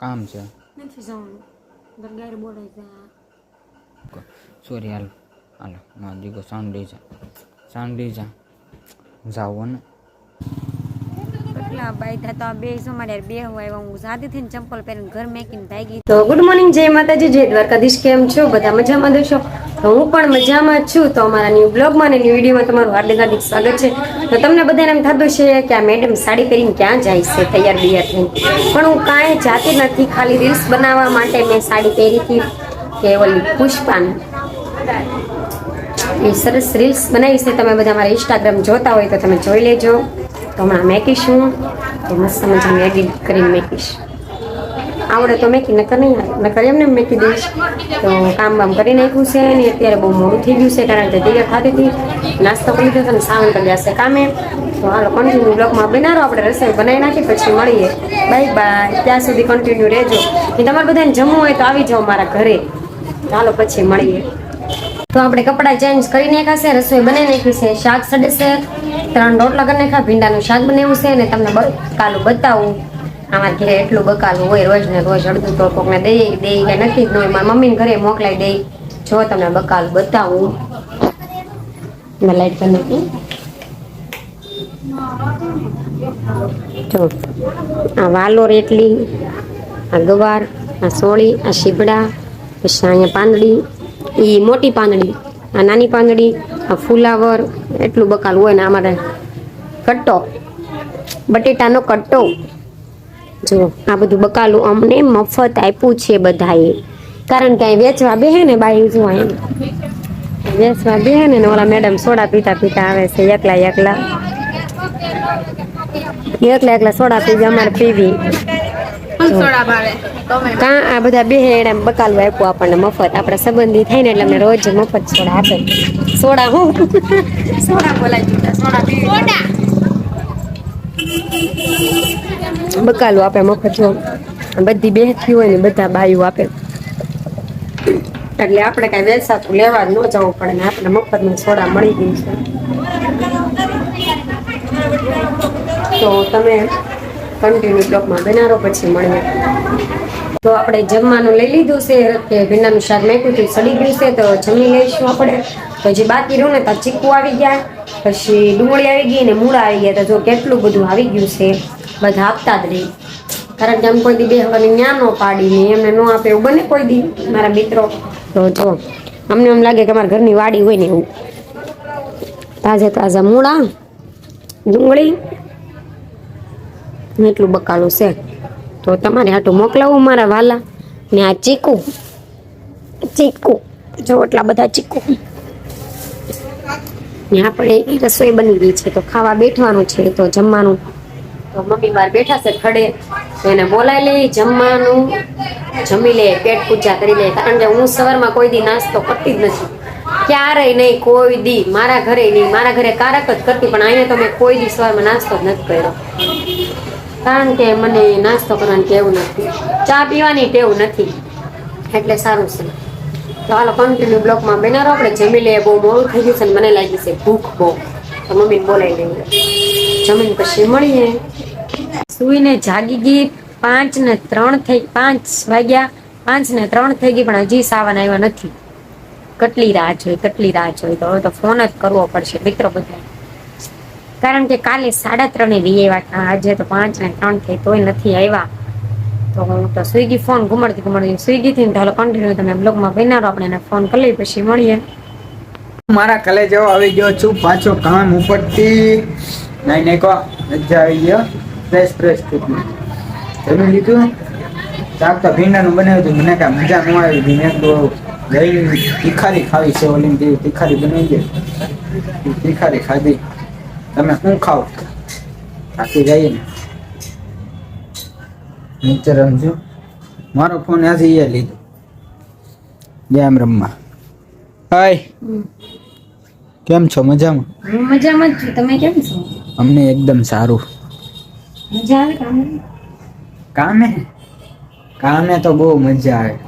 કામ છે. નથી જવાનું. દરગાર બોલાય જા સોરી હાલ હાલો મારો દીકરો સાંડી જા સાંડી જા. જાઓ ને. કેટલા બાય તો આ બે જો બે હોય હું સાથે થઈને ચંપલ પહેરીને ઘર મેકીને ભાગી. તો ગુડ મોર્નિંગ જય માતાજી જય દ્વારકાધીશ. કેમ છો? બધા મજામાં દેશો હું પણ મજામાં છું. તો અમારા ન્યૂ બ્લોગમાં અને ન્યૂ વિડીયોમાં તમારું હાર્દિક હાર્દિક સ્વાગત છે. તો તમને બધાને એમ થતું છે કે આ મેડમ સાડી પહેરીને ક્યાં જાય છે? તૈયાર બિયાર થઈને. પણ હું કાંઈ જાતી નથી ખાલી રીલ્સ બનાવવા માટે મેં સાડી પહેરી હતી કે ઓલી પુષ્પાન. એ સરસ રીલ્સ બનાવી છે. તમે બધા મારા ઇન્સ્ટાગ્રામ જોતા હોય તો તમે જોઈ લેજો. તો હમણાં મેકીશું તો મસ્ત મજાની એડિટ કરીને મેકીશ આવડે તો મેકી નકર નહીં નકર એમને એમ મેકી દઈશ તો કામ બામ કરી નાખ્યું છે ને અત્યારે બહુ મોડું થઈ ગયું છે કારણ કે તૈયાર ખાતી હતી. નાસ્તો કરી દીધો અને સાવન કરી જશે કામે. તો હાલો કન્ટિન્યુ બ્લોકમાં બનાવો આપણે રસોઈ બનાવી નાખી, પછી મળીએ. બાય બાય ત્યાં સુધી કન્ટિન્યુ રહેજો. કે તમારે બધાને જમવું હોય તો આવી જાઓ મારા ઘરે. ચાલો પછી મળીએ. તો આપણે કપડાં ચેન્જ કરી નાખાશે રસોઈ બનાવી નાખી છે, શાક સડે ત્રણ રોટલા કરી નાખ્યા, ભીંડાનું શાક બનાવ્યું છે અને તમને કાલું બતાવું. અમારા ઘરે એટલું બકાલું હોય, રોજ ને રોજ અડધું તો કોકને દઈ દઈ કે નથી જ હોય મારા મમ્મીને ઘરે મોકલાઈ દઈ. જો તમને બકાલું બતાવું. મેં લાઈટ પર નથી જો, આ વાલોર એટલી આ ગવાર, આ સોળી, આ શીબડા, પછી અહીંયા પાંદડી એ મોટી પાંદડી, આ નાની પાંદડી, આ ફુલાવર, એટલું બકાલું હોય ને અમારે કટ્ટો. બટેટાનો કટ્ટો. જો આ બધું બકાલું અમને મફત આપ્યું છે બધાએ. કારણ કે અહીં વેચવા બેહે ને બાઈ જો અહીં વેચવા બેહે ને ને ઓલા મેડમ સોડા પીતા પીતા આવે છે એકલા એકલા. એકલા એકલા સોડા પીવી અમારે પીવી. કાં આ બધા બે એને બકાલું આપ્યું આપણને મફત. આપણા સંબંધી થાય ને એટલે અમને રોજ મફત સોડા આપે. સોડા હું. સોડા બોલાય સોડા. બકાલું આપે મફત જો બધી બેહતી હોય ને બધા બાયું આપે. એટલે આપણે કઈ વેચાતું લેવા ન જવું પડે ને આપણે મફતમાં સોડા મળી ગઈ છે. તો તમે કન્ટિન્યુ બ્લોકમાં બનારો પછી મળીએ. તો આપણે જમવાનું લઈ લીધું છે, કે ભીંડાનું શાક મેકું હતું, સડી ગયું છે, તો જમી લઈશું આપણે. તો જે બાકી રહ્યું ને, તો ચીકુ આવી ગયા. પછી ડુંગળી આવી ગઈ ને મૂળા આવી ગયા, તો જો કેટલું બધું આવી ગયું છે, બધા આપતા જ રહી. કારણ કે આમ કોઈ દી બે હવે ન્યા ન પાડીને એમને ન આપે એવું બને કોઈ દી, મારા મિત્રો. તો જો, અમને એમ લાગે કે અમારા ઘરની વાડી હોય ને એવું. તાજે તાજા મૂળા, ડુંગળી એટલું બકાલું છે. તો તમારે આટલું મોકલાવું મારા વાલા, ને આ ચીકુ ચીકુ, જો એટલા બધા ચીકુ. ને આપણે એ રસોઈ બની ગઈ છે. તો ખાવા બેઠવાનું છે, તો જમવાનું. તો મમ્મી બહાર બેઠા છે ખડે. તો એને બોલાવી લઈ, જમવાનું. જમી લે, પેટ પૂજા કરી લે. કારણ કે હું સવારમાં કોઈ દી નાસ્તો કરતી જ નથી. ક્યારેય નહીં, કોઈ દી. મારા ઘરે નહીં, મારા ઘરે કારક જ કરતી, પણ અહીંયા તો મેં કોઈ દી સવારમાં નાસ્તો જ નથી કર્યો. કારણ કે મને નાસ્તો કરવાની ટેવ નથી. ચા પીવાની ટેવ નથી. એટલે સારું છે. તો હાલો કન્ટિન્યુ બ્લોકમાં બેનારો આપણે જમી લઈએ. બહુ મોડું થઈ ગયું છે અને મને લાગી છે ભૂખ બહુ. તો મમ્મીને બોલાવી લઈએ. જમીન પછી મળીએ. સુઈને જાગી ગઈ. પાંચ ને ત્રણ થઈ, પાંચ વાગ્યા. પાંચ ને ત્રણ થઈ ગઈ, પણ હજી સાવન આવ્યા નથી. કેટલી રાહ જોઈ, કેટલી રાહ જોઈ. તો હવે તો ફોન જ કરવો પડશે, મિત્રો બધા કારણ કે કાલે સાડા ત્રણે વીએ આવ્યા આજે તો પાંચ ને ત્રણ થઈ, તોય નથી આવ્યા. તો હું તો સ્વિગી ફોન ઘુમાડતી ઘુમાડતી સ્વિગીથી ને ચાલો કન્ટિન્યુ તમે બ્લોગમાં બનાવો આપણે એને ફોન કરી લઈએ, પછી મળીએ. મારા કલે જેવો આવી ગયો છું, પાછો કામ ઉપરથી. નહીં નહીં કહો મજા આવી ગયો ફ્રેશ ફ્રેશ થઈ તમે લીધું? શાક તો ભીંડાનું બનાવ્યું હતું, મને કાંઈ મજા ન આવી હતી મેં તો લઈ તીખારી ખાવી છે ઓલી જેવી તીખારી બનાવી દે તીખારી ખાધી. તમે શું ખાવ? થાકી જઈએ ને. નીચે રમજો. મારો ફોન ત્યાંથી એ લીધો. ગેમ રમવા. હાય કેમ છો? મજામાં? મજામાં જ છું. તમે કેમ છો? અમને એકદમ સારું. મજા આવે કામ? કામે? કામે તો બહુ મજા આવે.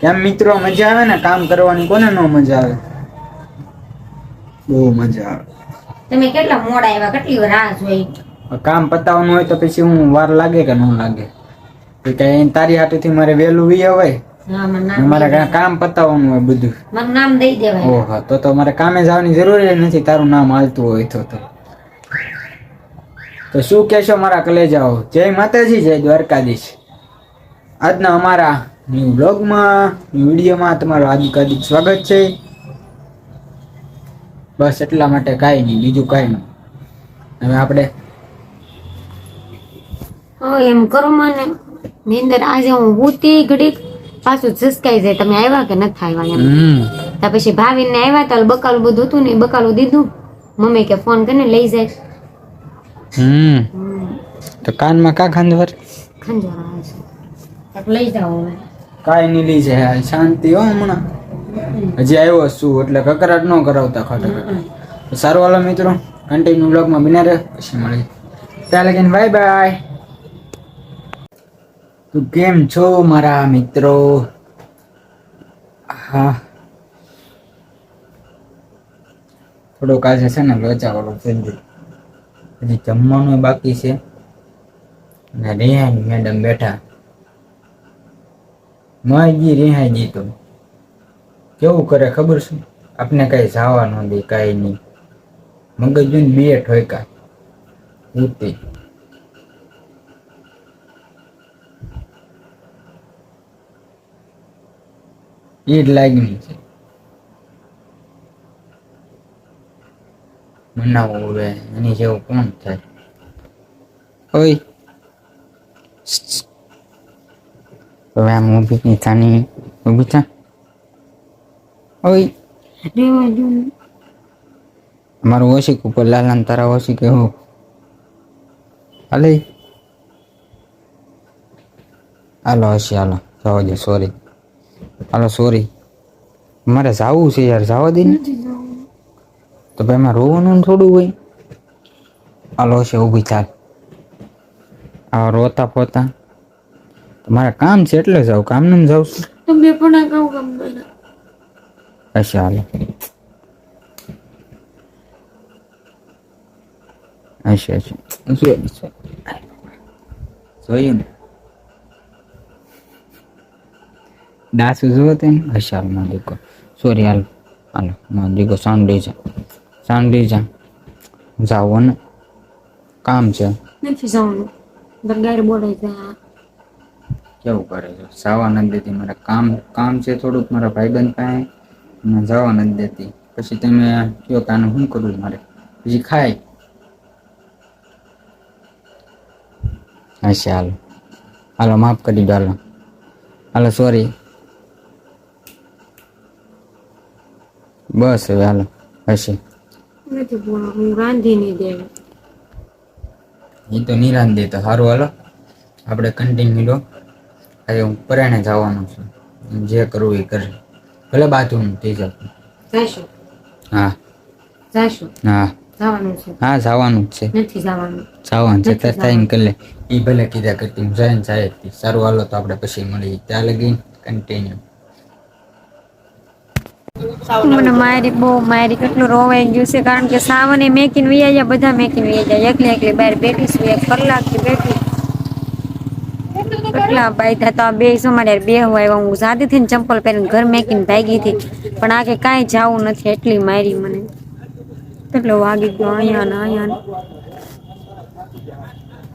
કેમ મિત્રો મજા આવે ને? કામ કરવાની કોને ન મજા આવે? બહુ મજા આવે. તમે કેટલા મોડા આવ્યા? કેટલી રાહ જોઈ? કામ પતાવવાનું હોય તો પછી હું વાર લાગે કે ન લાગે? તો કે તારી હાથેથી મારે વહેલું વી હોય મારે કામ પતાવવાનું હોય બધું. મારું નામ દઈ દેવાય. ઓહો તો તો મારે કામે જવાની જરૂર નથી તારું નામ હાલતું હોય તો તો. તો શું કહેશો મારા કલેજાઓ? જય માતાજી જય દ્વારકાધીશ. આજના અમારા ન્યૂ બ્લોગમાં ન્યૂ વિડીયોમાં તમારું હાર્દિક સ્વાગત છે. બસ એટલા માટે કાંઈ નહીં બીજું કાંઈ નહીં. હવે આપણે એમ કરો મને. નીંદર આજે હું હુતી ઘડીક પાછું ઝસકાઈ જાય. તમે આવ્યા કે નથી આવ્યા એમ? ત્યાં પછી ભાવીને આવ્યા તો બકાલું બધું હતું ને બકાલું દીધું. મમ્મી કે ફોન કરીને લઈ જાય. હમ. તો કાનમાં કા ખંજવર ખંજવર આવે છે. લઈ જાઓ હવે. કાંઈ નહીં લઈ જાય. શાંતિ હો હમણાં. હજી આવ્યો છું એટલે કકરાટ ન કરાવતા ખોટા સારું હાલો મિત્રો. કન્ટિન્યુ બ્લોગમાં બિના રહે. પછી મળી ત્યાં લગીને બાય બાય તું કેમ છો મારા મિત્રો? હા થોડોક આજે છે ને લોચાવાળો થઈ હજી જમવાનું બાકી છે. અને રિહાઈ મેડમ બેઠા. માયજી રિહાઈજી તો કેવું કરે ખબર છે? આપને કઈ જવા ન દે કઈ નહીં. મગજ જોઈને બે ઠોકા ઉતી જ લાગણી છે. મનાવું હવે એની જેવું કોણ થાય? ઓય હવે આમ ઊભી નહીં થાની ઊભી થા? ઓય મારું ઓશિક ઉપર લાલાન તારા ઓશિક એવું હાલે? હાલો હશી હાલો. જવા દે સોરી હાલો સોરી મારે જાવું છે યાર જવા દે ને. તો ભાઈ એમાં રોવાનું થોડું હોય. હાલો હશે ઊભી ચાલ આ રોતા પોતા. મારે કામ છે એટલે જાઉં. કામને જાઉં છું. તમે પણ આ કામ કામ કરો અચ્છા હાલો. અચ્છા અચ્છા. શું જોયું ને. દાસુ જુઓ તે હશે હાલમાં દીકો સોરી હાલ હાલો માં દીકો સાંડી છે સાંડી જા જાઓ ને કામ છે નથી જવાનું બરગાર બોલાય જાય કેવું કરે છે જવા નથી દેતી મારે કામ કામ છે થોડુંક મારા ભાઈબંધ પાસે મને જવા નથી દેતી પછી તમે કયો કે આનું શું કરવું મારે પછી ખાય હશે હાલો હાલો માફ કરી દો હાલો હાલો સોરી બસ હવે હાલો હશે. નથી હું રાંધી નહીં દેવી. એ તો દે તો સારું હાલો. આપણે કન્ટિન્યુ લો. આજે હું પરાણે જવાનું છું. જે કરવું એ કરે ભલે બાથરૂમ થઈ જાવ. હા. જાશું? હા. હા જવાનું જ છે. નથી જવાનું. જવાનું છે. ત્યાં થાય કરી લે. એ ભલે કીધા કરતી હું જાય ને જાય સારું હાલો તો આપણે પછી મળીએ. ત્યાં લગી કન્ટિન્યુ મને મારી બહુ મારી કેટલું રોવાઈ ગયું છે કારણ કે સાવને મેકીને વૈયા ગયા બધા મેકીને વૈયા ગયા એકલી એકલી બહાર બેઠી છું એક કલાકથી બેઠી. કેટલા બાયધા તો આ બે મારે બે હોય એવા હું જાતી હતી ને ચંપલ પહેરીને ઘર મેકીને ભાગી હતી. પણ આ કે કાંઈ જાવું નથી એટલી મારી મને. કેટલો વાગી ગયો અહીંયા ને અહીંયા ને.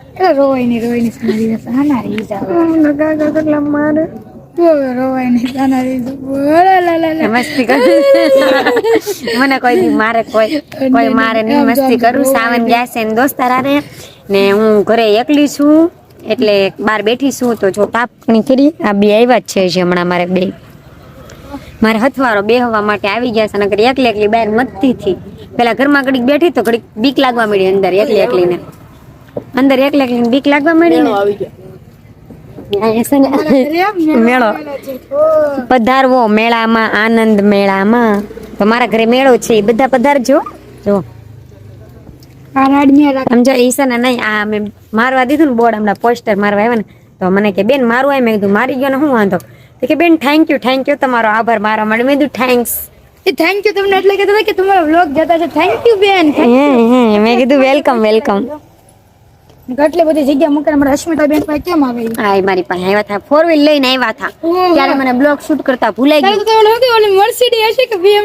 એટલે રોવાય નહીં રોવાય નહીં સાના દિવસ આના રહી જાવ મને કાકા કેટલા મારે. મને કોઈ દી મારે કોઈ કોઈ મારે નહીં મસ્તી કરું સાવન ગયા છે ને દોસ્તાર હારે ને હું ઘરે એકલી છું એટલે બહાર બેઠી છું તો જો તાપણી કરી આ બે આવ્યા જ છે જે હમણાં મારે બે મારે હથવારો બેહવા માટે આવી ગયા છે નકર એકલી એકલી બહાર મતતી થી પેલા ઘરમાં ઘડીક બેઠી તો ઘડીક બીક લાગવા મળી અંદર એકલી એકલીને અંદર એકલી એકલીને બીક લાગવા મળી ને ને મેળો. પધારવો મેળામાં આનંદ મેળામાં. તો મારા ઘરે મેળો છે એ બધા પધારજો. જો. સમજો ઈસાને નહીં આ મેં મારવા દીધું ને બોર્ડ હમણાં પોસ્ટર મારવા આવ્યા ને તો મને કે બેન મારું આવી મેં કીધું મારી ગયો ને હું વાંધો? તો કે બેન થેન્ક યુ થેન્ક યુ તમારો આભાર મારવા માટે. મેં કીધું થેન્ક્સ થેન્ક યુ તમને એટલે કહેતા હતા કે તમારો વ્લોગ જતા છે થેન્ક યુ બેન. મેં કીધું વેલકમ વેલકમ કેટલી બધી જગ્યા મૂકે મારા અશ્મિતા બેન પાસે કેમ આવે? હા મારી પાસે આવ્યા હતા. ફોર વ્હીલ લઈને આવ્યા હતા. ત્યારે મને બ્લોક શૂટ કરતા ભૂલાઈ ગયું. તો નહોતી ઓલી મર્સિડી હશે કે કે કઈ?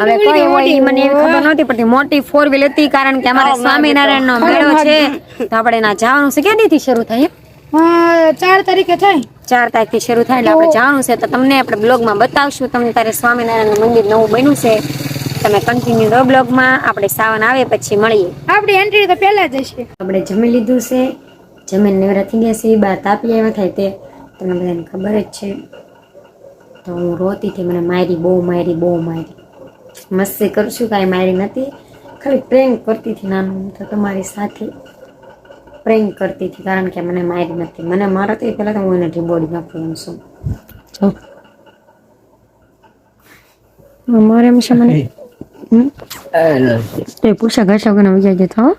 મને એવી ખબર નહોતી પડતી મોટી ફોર વ્હીલ હતી કારણ કે અમારે સ્વામિનારાયણ નો મેળો છે. તો આપણે ના જવાનું છે. ક્યાં થી શરૂ થાય ચાર તારીખે થાય. ચાર તારીખથી શરૂ થાય એટલે આપણે જવાનું છે. તો તમને આપણે બ્લોગમાં બતાવશું. તમને તારે સ્વામિનારાયણ મંદિર નવું બન્યું છે. તમે કન્ટિન્યુ રહો બ્લોગમાં. આપણે સાવન આવે પછી મળીએ. આપણે એન્ટ્રી તો પહેલા જ હશે. આપણે જમી લીધું છે. જમીન નેવરા થઈ ગયા છે બહાર તાપી આવ્યા થાય તે તમને બધાને ખબર જ છે. તો હું રોતી હતી મને મારી બહુ મારી બહુ મારી. મસ્તી કરું છું કાંઈ મારી નથી. ખાલી પ્રેમ કરતી હતી નાનું તો તમારી સાથે પ્રેમ કરતી હતી કારણ કે મને મારી નથી. મને મારો તો પહેલાં તો હું એને ઢીબોડી નાખું છું. જો. મારે એમ છે મને. એ પૂછા ઘાસા વગરના વિજય જતો હો.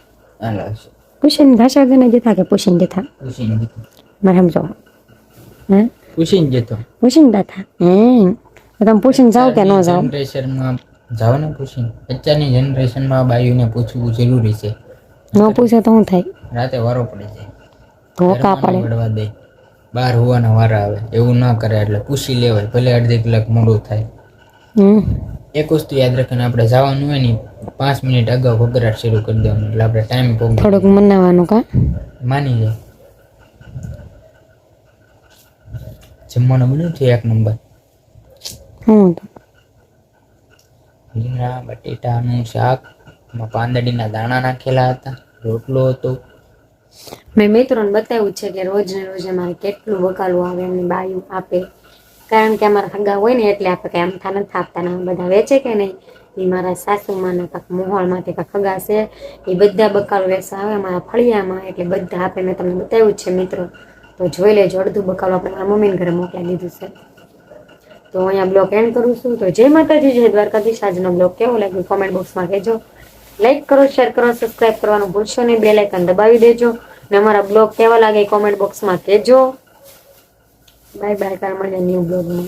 પૂછીને ભાષા વગરના જતા કે પૂછીને જતા મારે સમજો હે પૂછીને જતો પૂછીને જતા હે તમે પૂછીને જાઓ કે ન જાઓ જનરેશનમાં જાઓ ને પૂછીને અત્યારની જનરેશનમાં બાયુને પૂછવું જરૂરી છે ન પૂછે તો શું થાય રાતે વારો પડે છે ધોકા પડે દે બહાર હોવાના વારા આવે એવું ના કરે એટલે પૂછી લેવાય ભલે અડધી કલાક મોડું થાય હમ એક વસ્તુ યાદ રાખીને આપણે જવાનું હોય ને પાંચ મિનિટ અગાઉ ઘબરાટ શરૂ કરી દેવાનું એટલે આપણે ટાઈમ પહોંચી થોડુંક મનાવવાનું કા? માની જાય જમવાનું બન્યું છે એક નંબર. હું તો. રીંગણા બટેટાનું શાક એમાં પાંદડીના દાણા નાખેલા હતા રોટલો હતો. મેં મિત્રોને બતાવ્યું છે કે રોજ ને રોજ અમારે કેટલું વકાલું આવે એમની બાયું આપે. કારણ કે અમારા હગા હોય ને એટલે આપણે કંઈ અમથા નથી આપતા ને બધા વેચે કે નહીં. એ મારા સાસુમાના કાંક મોહોળમાંથી કાંક હગા છે. એ બધા બકાલો વેચવા આવે અમારા ફળિયામાં. એટલે બધા આપે, મેં તમને બતાવ્યું છે મિત્રો. તો જોઈ લેજો, અડધું બકાલું આપણે મારા મમ્મીને ઘરે મોકલાવી દીધું છે. તો અહીંયા બ્લોગ એન્ડ કરું છું. તો જય માતાજી, જય દ્વારકાધીશ. આજનો બ્લોગ કેવો લાગ્યો કોમેન્ટ બોક્સમાં કહેજો. લાઈક કરો શેર કરો સબસ્ક્રાઇબ કરવાનું ભૂલશો નહીં. બે લાઇકન દબાવી દેજો. ને અમારા બ્લોગ કેવા લાગે કોમેન્ટ બોક્સમાં કહેજો. બાય બાય કાલ મળીએ ન્યૂ બ્લોગમાં